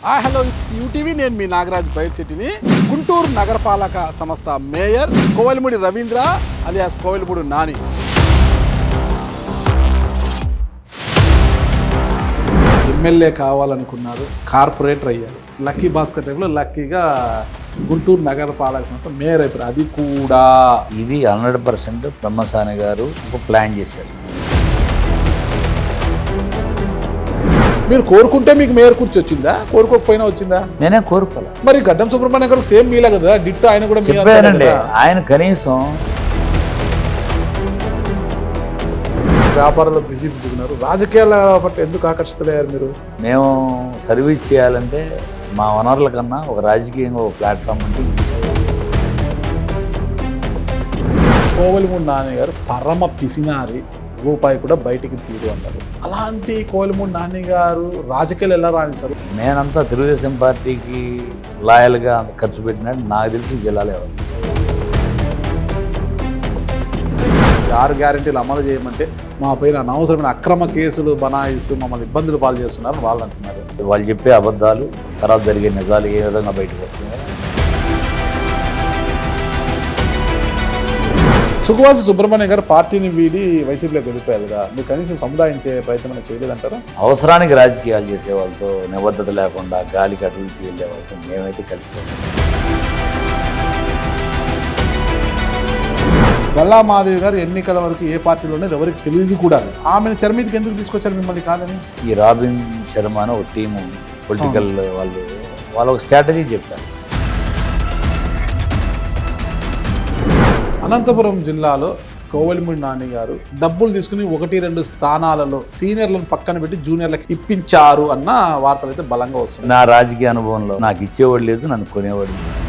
ఆ hello it's UTV. నేను మీ నాగరాజ్ బయట సిటీని. గుంటూరు నగరపాలక సంస్థ mayor Kovelamudi Ravindra alias Kovelamudu Nani. MLA కావాలనుకున్నారు corporator అయ్యారు. లక్కీ భాస్కర్ టైంలో లక్కీగా గుంటూరు నగరపాలక సంస్థ మేయర్ అయిపోయారు. అది కూడా. ఇది హండ్రెడ్ పర్సెంట్ బ్రహ్మసాని గారు ఒక ప్లాన్ చేశారు. మీరు కోరుకుంటే మీకు మేయర్ కూర్చి వచ్చిందా? కోరుకోకపోయినా వచ్చిందా? నేనే కోరుకోలే. మరి గడ్డం సుబ్రహ్మణ్యం గారు సేమ్ మీలా కదా? డిట్టు ఆయన కూడా చెప్పానండి. ఆయన కనీసం వ్యాపారంలో బిజీ బిజీ ఉన్నారు. రాజకీయాల పట్ల ఎందుకు ఆకర్షితులయ్యారు మీరు? మేము సర్వీస్ చేయాలంటే మా వనరుల కన్నా ఒక రాజకీయంగా ఒక ప్లాట్ఫామ్ అంటే ఇది. కోవలిమూడి నాని గారు పరమ పిసినారి. రూపాయి కూడా బయటికి తీరు అన్నారు. అలాంటి కోవలిమూడి నాని గారు రాజకీయాలు ఎలా రాణించారు? నేనంతా తెలుగుదేశం పార్టీకి లాయల్గా ఖర్చు పెట్టినట్టు నాకు తెలిసి జిల్లాలో ఎవరు? ఆరు గ్యారెంటీలు అమలు చేయమంటే మా పైన అనవసరమైన అక్రమ కేసులు బనాయిస్తూ మమ్మల్ని ఇబ్బందులు పాలు చేస్తున్నారు వాళ్ళు అంటున్నారు వాళ్ళు చెప్పే అబద్ధాలు తర్వాత జరిగే నిజాలు ఏ విధంగా బయటకు వస్తున్నాయి సుఖవాసి సుబ్రహ్మణ్యం గారు పార్టీని వీడి వైసీపీలోకి వెళ్ళిపోయారు కదా. మీరు కనీసం సముదాయించే ప్రయత్నం చేయలేదంటారా? అవసరానికి రాజకీయాలు చేసే వాళ్ళతో నిబద్ధత లేకుండా గాలికి అటు ఇటు వెళ్ళే వాళ్ళతో మేమైతే కలిసిపోతాం గల్లా మాధవి గారు ఎన్నికల వరకు ఏ పార్టీలో ఉన్నారు ఎవరికి తెలియదు కూడా. ఆమెను తెర మీదకి ఎందుకు తీసుకొచ్చారు మిమ్మల్ని కాదని? ఈ రాబిన్ శర్మ అని ఒక టీము పొలిటికల్ వాళ్ళు వాళ్ళు ఒక స్ట్రాటజీ చెప్పారు. అనంతపురం జిల్లాలో కోవలిముడి నాని గారు డబ్బులు తీసుకుని ఒకటి రెండు స్థానాలలో సీనియర్లను పక్కన పెట్టి జూనియర్లకు ఇప్పించారు అన్న వార్తలు అయితే బలంగా వస్తున్నాయి నా రాజకీయ అనుభవంలో నాకు ఇచ్చేవాడు లేదు నన్ను కొనేవాడు లేదు.